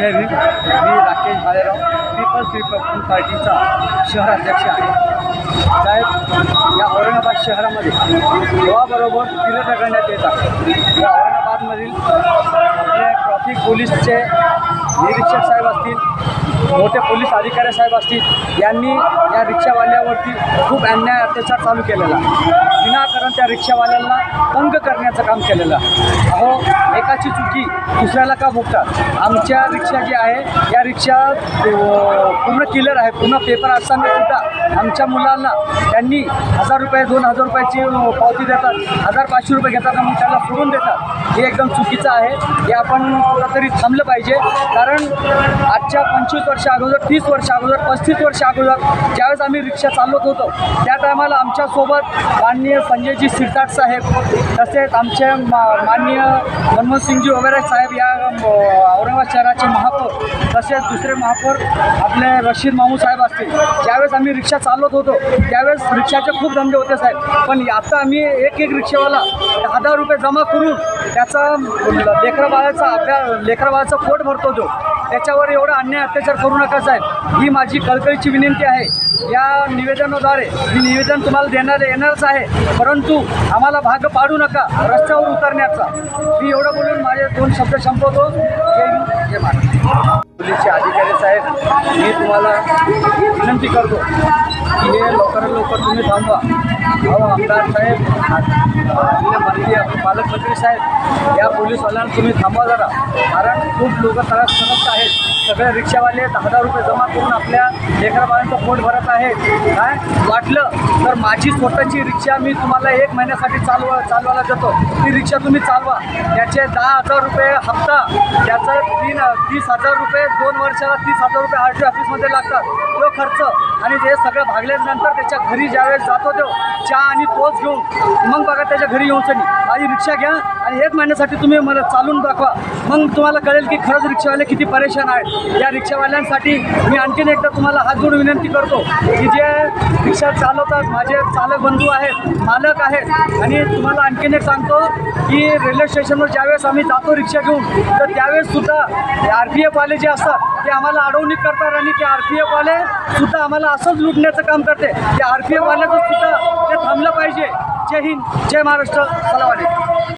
मी Rakesh Bhalerao peoples republican पार्टीचा शहराध्यक्ष आहे. साहेब या औरंगाबाद शहरामध्ये गोवाबरोबर फिरत करण्यात येतात. या औरंगाबादमधील ट्रॉफिक पोलीसचे निरीक्षक साहेब असतील मोठे पोलीस अधिकारी साहेब असतील यांनी या रिक्षावाल्यावरती खूप अन्याय अत्याचार चालू केलेला. विनाकारण त्या रिक्षावाल्यांना तंग करण्याचं काम केलेलं. अहो एकाची चुकी दुसऱ्याला का भोगतात? आमच्या रिक्षा जी आहे या रिक्षा पूर्ण क्लिअर आहे पूर्ण पेपर असताना सुद्धा आमच्या मुलांना त्यांनी हजार रुपये दोन हजार रुपयाची पावती देतात हजार पाचशे रुपये घेतात आणि मग त्याला सोडून देतात. हे एकदम चुकीचं आहे. हे आपण तरी थांबलं पाहिजे. कारण आजच्या पंचवीस वर्ष अगोदर तीस वर्ष अगोदर पस्तीस वर्ष अगोदर ज्यावेळेस आम्ही रिक्षा चालवत होतो त्या टायमाला आमच्यासोबत माननीय संजयजी सिरताट साहेब तसेच आमचे मा माननीय मनमोहनसिंगजी वगैरे साहेब या औरंगाबाद शहराचे महापौर तसेच दुसरे महापौर आपले रशीद मामू साहेब असतील. ज्यावेळेस आम्ही रिक्षा चालवत होतो त्यावेळेस रिक्षाचे खूप धंदे होते साहेब. पण आता आम्ही एक एक रिक्षावाला हजार रुपये जमा करून त्याचा लेकरा बाळाचा अभ्यास पोट भरतो जो त्याच्यावर एवढा अन्याय अत्याचार करू नका साहेब. ही माझी कळकळीची विनंती आहे. या निवेदनाद्वारे मी निवेदन तुम्हाला देणार येणारच आहे. परंतु आम्हाला भाग पाडू नका रस्त्यावर उतरण्याचा. मी एवढं बोलून माझे दोन शब्द संपवतो. पोलीसचे अधिकारी साहेब मी तुम्हाला विनंती करतो. की हे लवकरात लवकर तुम्ही थांबवा अहो आमदार साहेब आपले मंत्री पालकमंत्री साहेब या पोलीसवाल्यांना तुम्ही थांबवा जरा. कारण खूप लोक त्रास करत आहेत. सगळे रिक्षावाले दहा हजार रुपये जमा करून आपल्या लेकराबाळांचं पोट भरत आहेत. काय? वाटलं तर माझी स्वतःची रिक्षा मी तुम्हाला एक महिन्यासाठी चालवा चालवायला देतो. ती रिक्षा तुम्ही चालवा. त्याचे दहा हजार रुपये हप्ता त्याचं तीन तीस हजार रुपये दोन वर्षाला तीस हजार रुपये आर टी ऑफिसमध्ये लागतात. तो खर्च आणि ते सगळं भागल्यानंतर त्याच्या घरी ज्यावेळेस जातो तो चहा आणि तोच घेऊन. मग बघा त्याच्या घरी येऊन नाही माझी रिक्षा घ्या आणि एक महिन्यासाठी तुम्ही मला चालून दाखवा. मग तुम्हाला कळेल की खरंच रिक्षावाले किती परेशान आहेत. या रिक्षावाल्यांसाठी मी आणखीन एकदा तुम्हाला हात जोडून विनंती करतो की जे रिक्षा चालवतात माझे चालक बंधू आहेत मालक आहेत आणि तुम्हाला आणखीन एक सांगतो की रेल्वे स्टेशनवर ज्यावेळेस आम्ही जातो रिक्षा घेऊन तर त्यावेळेससुद्धा आर पी एफवाले जे असतात ते आम्हाला अडवणी करतात आणि ते आर पी एफवाले सुद्धा आम्हाला असंच लुटण्याचं काम करते. ते आर पी एफवाल्याचं सुद्धा ते थांबलं पाहिजे. जय हिंद जय महाराष्ट्र. सलाम